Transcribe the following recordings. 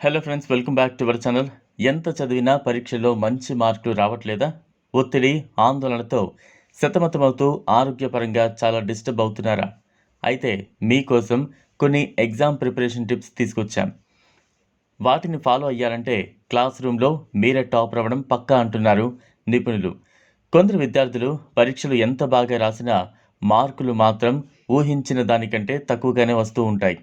Hello friends welcome back to our channel ఎంత చదివినా పరీక్షల్లో మంచి మార్కులు రావట్లేదా? ఒత్తిడి ఆందోళనతో సతమతమవుతూ ఆరోగ్యపరంగా చాలా డిస్టర్బ్ అవుతున్నారా? అయితే మీకోసం కొన్ని ఎగ్జామ్ ప్రిపరేషన్ టిప్స్ తీసుకొచ్చాం. వాటిని ఫాలో అయ్యారంటే క్లాస్ రూమ్లో మీరే టాప్ అవ్వడం పక్కా అంటున్నారు నిపుణులు. కొందరు విద్యార్థులు పరీక్షలు ఎంత బాగా రాసినా మార్కులు మాత్రం ఊహించిన దానికంటే తక్కువగానే వస్తూ ఉంటాయి.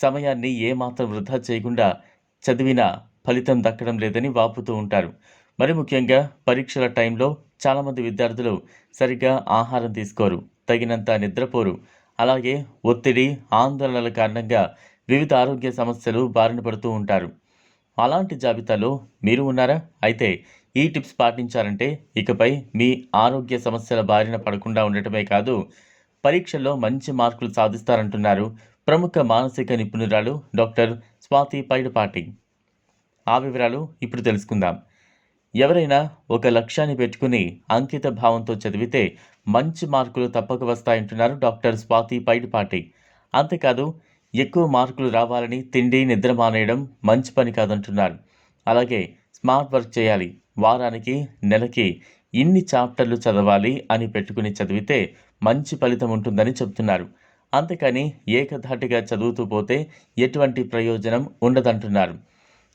సమయాన్ని ఏమాత్రం వృధా చేయకుండా చదివిన ఫలితం దక్కడం లేదని వాపుతూ ఉంటారు. మరి ముఖ్యంగా పరీక్షల టైంలో చాలామంది విద్యార్థులు సరిగ్గా ఆహారం తీసుకోరు. తగినంత నిద్రపోరు. అలాగే ఒత్తిడి ఆందోళనల కారణంగా వివిధ ఆరోగ్య సమస్యలు బారిన పడుతూ ఉంటారు. అలాంటి జాబితాలో మీరు ఉన్నారా? అయితే ఈ టిప్స్ పాటించారంటే ఇకపై మీ ఆరోగ్య సమస్యల బారిన పడకుండా ఉండటమే కాదు పరీక్షల్లో మంచి మార్కులు సాధిస్తారంటున్నారు ప్రముఖ మానసిక నిపుణురాలు డాక్టర్ స్వాతి పైడపాటి. ఆ వివరాలు ఇప్పుడు తెలుసుకుందాం. ఎవరైనా ఒక లక్ష్యాన్ని పెట్టుకుని అంకిత భావంతో చదివితే మంచి మార్కులు తప్పక వస్తాయంటున్నారు డాక్టర్ స్వాతి పైడిపాటి. అంతేకాదు ఎక్కువ మార్కులు రావాలని తిండి నిద్ర మానేయడం మంచి పని కాదంటున్నారు. అలాగే స్మార్ట్ వర్క్ చేయాలి. వారానికి నెలకి ఇన్ని చాప్టర్లు చదవాలి అని పెట్టుకుని చదివితే మంచి ఫలితం ఉంటుందని చెబుతున్నారు. అంతేకాని ఏకధాటిగా చదువుతూ పోతే ఎటువంటి ప్రయోజనం ఉండదంటున్నారు.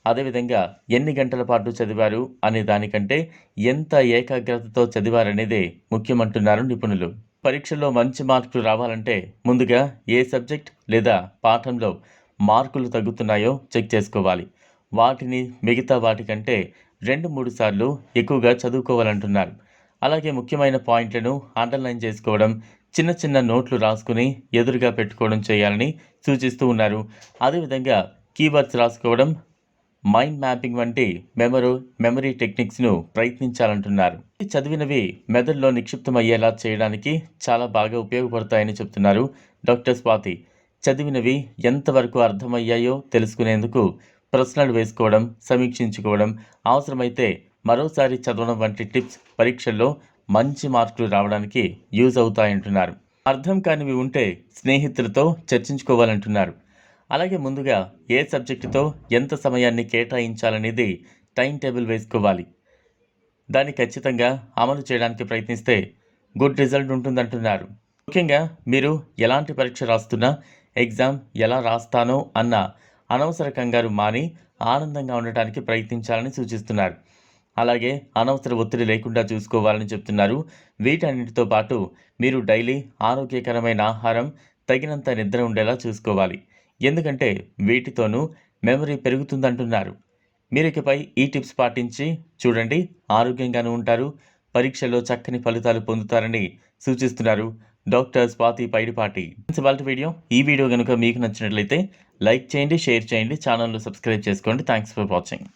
అదేవిధంగా ఎన్ని గంటల పాటు చదివారు అనే దానికంటే ఎంత ఏకాగ్రతతో చదివారనేదే ముఖ్యమంటున్నారు నిపుణులు. పరీక్షల్లో మంచి మార్కులు రావాలంటే ముందుగా ఏ సబ్జెక్ట్ లేదా పాఠంలో మార్కులు తగ్గుతున్నాయో చెక్ చేసుకోవాలి. వాటిని మిగతా వాటికంటే రెండు మూడు సార్లు ఎక్కువగా చదువుకోవాలంటున్నారు. అలాగే ముఖ్యమైన పాయింట్లను అండర్లైన్ చేసుకోవడం చిన్న చిన్న నోట్లు రాసుకుని ఎదురుగా పెట్టుకోవడం చేయాలని సూచిస్తూ ఉన్నారు. అదేవిధంగా కీవర్డ్స్ రాసుకోవడం మైండ్ మ్యాపింగ్ వంటి మెమరో మెమరీ టెక్నిక్స్ను ప్రయత్నించాలంటున్నారు. ఈ చదివినవి మెదడులో నిక్షిప్తమయ్యేలా చేయడానికి చాలా బాగా ఉపయోగపడతాయని చెప్తున్నారు డాక్టర్ స్వాతి. చదివినవి ఎంతవరకు అర్థమయ్యాయో తెలుసుకునేందుకు ప్రశ్నలు వేసుకోవడం సమీక్షించుకోవడం అవసరమైతే మరోసారి చదవడం వంటి టిప్స్ పరీక్షల్లో మంచి మార్కులు రావడానికి యూజ్ అవుతాయంటున్నారు. అర్థం కానివి ఉంటే స్నేహితులతో చర్చించుకోవాలంటున్నారు. అలాగే ముందుగా ఏ సబ్జెక్టుతో ఎంత సమయాన్ని కేటాయించాలనేది టైం టేబుల్ వేసుకోవాలి. దాన్ని ఖచ్చితంగా అమలు చేయడానికి ప్రయత్నిస్తే గుడ్ రిజల్ట్ ఉంటుందంటున్నారు. ముఖ్యంగా మీరు ఎలాంటి పరీక్ష రాస్తున్నా ఎగ్జామ్ ఎలా రాస్తానో అన్న అనవసర కంగారు మాని ఆనందంగా ఉండటానికి ప్రయత్నించాలని సూచిస్తున్నారు. అలాగే అనవసర ఒత్తిడి లేకుండా చూసుకోవాలని చెప్తున్నారు. వీటన్నిటితో పాటు మీరు డైలీ ఆరోగ్యకరమైన ఆహారం తగినంత నిద్ర ఉండేలా చూసుకోవాలి. ఎందుకంటే వీటితోనూ మెమరీ పెరుగుతుందంటున్నారు. మీరు ఇకపై ఈ టిప్స్ పాటించి చూడండి. ఆరోగ్యంగానే ఉంటారు. పరీక్షల్లో చక్కని ఫలితాలు పొందుతారని సూచిస్తున్నారు డాక్టర్ స్వాతి పైడిపాటి. వాళ్ళ వీడియో ఈ వీడియో కనుక మీకు నచ్చినట్లయితే లైక్ చేయండి షేర్ చేయండి ఛానల్ను సబ్స్క్రైబ్ చేసుకోండి. Thanks for watching.